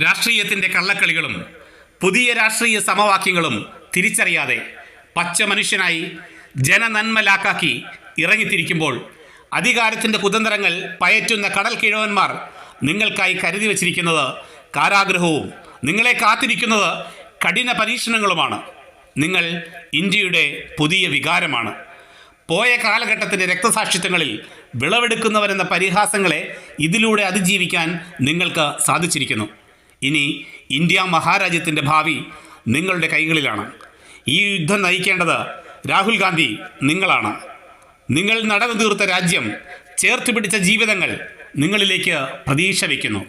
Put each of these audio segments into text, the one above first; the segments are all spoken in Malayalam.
രാഷ്ട്രീയത്തിന്റെ കള്ളക്കളികളും പുതിയ രാഷ്ട്രീയ സമവാക്യങ്ങളും തിരിച്ചറിയാതെ പച്ച മനുഷ്യനായി ജനനന്മ ലാക്കാക്കി ഇറങ്ങിത്തിരിക്കുമ്പോൾ അധികാരത്തിന്റെ കുതന്ത്രങ്ങൾ പയറ്റുന്ന കടൽ കിഴവന്മാർ നിങ്ങൾക്കായി കരുതി വച്ചിരിക്കുന്നത് കാരാഗ്രഹവും നിങ്ങളെ കാത്തിരിക്കുന്നത് കഠിന പരീക്ഷണങ്ങളുമാണ്. നിങ്ങൾ ഇന്ത്യയുടെ പുതിയ വികാരമാണ്. പോയ കാലഘട്ടത്തിന്റെ രക്തസാക്ഷിത്വങ്ങളിൽ വിളവെടുക്കുന്നവരെന്ന പരിഹാസങ്ങളെ ഇതിലൂടെ അതിജീവിക്കാൻ നിങ്ങൾക്ക് സാധിച്ചിരിക്കുന്നു. ഇനി ഇന്ത്യ മഹാരാജ്യത്തിന്റെ ഭാവി നിങ്ങളുടെ കൈകളിലാണ്. ഈ യുദ്ധം നയിക്കേണ്ടത് രാഹുൽ ഗാന്ധി നിങ്ങളാണ്. നിങ്ങൾ നടന്നു തീർത്ത രാജ്യം ചേർത്ത് പിടിച്ച ജീവിതങ്ങൾ നിങ്ങളിലേക്ക് പ്രതീക്ഷ വയ്ക്കുന്നു.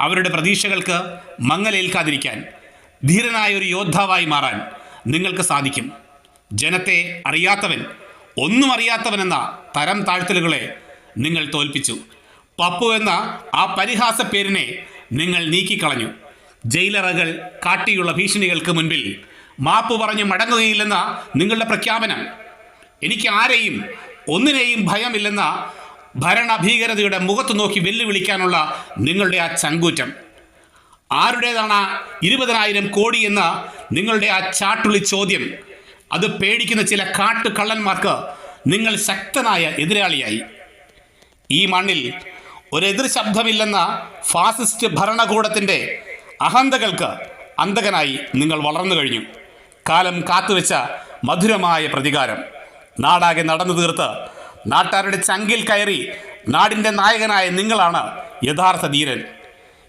അവരുടെ പ്രതീക്ഷകൾക്ക് മങ്ങലേൽക്കാതിരിക്കാൻ ധീരനായ ഒരു യോദ്ധാവായി മാറാൻ നിങ്ങൾക്ക് സാധിക്കും. ജനത്തെ അറിയാത്തവൻ ഒന്നും അറിയാത്തവനെന്ന തരം താഴ്ത്തലുകളെ നിങ്ങൾ തോൽപ്പിച്ചു. പപ്പു എന്ന ആ പരിഹാസ പേരിനെ നിങ്ങൾ നീക്കിക്കളഞ്ഞു. ജയിലറകൾ കാട്ടിയുള്ള ഭീഷണികൾക്ക് മുൻപിൽ മാപ്പ് പറഞ്ഞ് മടങ്ങുകയില്ലെന്ന നിങ്ങളുടെ പ്രഖ്യാപനം. എനിക്ക് ആരെയും ഒന്നിനെയും ഭയമില്ലെന്ന ഭരണഭീകരതയുടെ മുഖത്ത് നോക്കി വെല്ലുവിളിക്കാനുള്ള നിങ്ങളുടെ ആ ചങ്കൂറ്റം. ആരുടേതാണ് ഇരുപതിനായിരം കോടി എന്ന നിങ്ങളുടെ ആ ചാട്ടുളി ചോദ്യം. അത് പേടിക്കുന്ന ചില കാട്ടുകള്ളന്മാർക്ക് നിങ്ങൾ ശക്തനായ എതിരാളിയായി. ഈ മണ്ണിൽ ഒരു എതിർ ശബ്ദമില്ലെന്ന ഫാസിസ്റ്റ് ഭരണകൂടത്തിന്റെ അഹന്തകൾക്ക് അന്തകനായി നിങ്ങൾ വളർന്നു കഴിഞ്ഞു. കാലം കാത്തുവെച്ച മധുരമായ പ്രതികാരം. നാടാകെ നടന്നു തീർത്ത് നാട്ടാരുടെ ചങ്കിൽ കയറി നാടിന്റെ നായകനായ നിങ്ങളാണ് യഥാർത്ഥ ധീരൻ.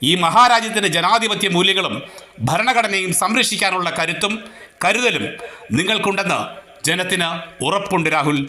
ഈ മഹാരാജ്യത്തിന്റെ ജനാധിപത്യ മൂല്യങ്ങളും ഭരണഘടനയും സംരക്ഷിക്കാനുള്ള കരുത്തും കരുതലും നിങ്ങൾക്കുണ്ടെന്ന് ജനത്തിന് ഉറപ്പുണ്ട് രാഹുൽ.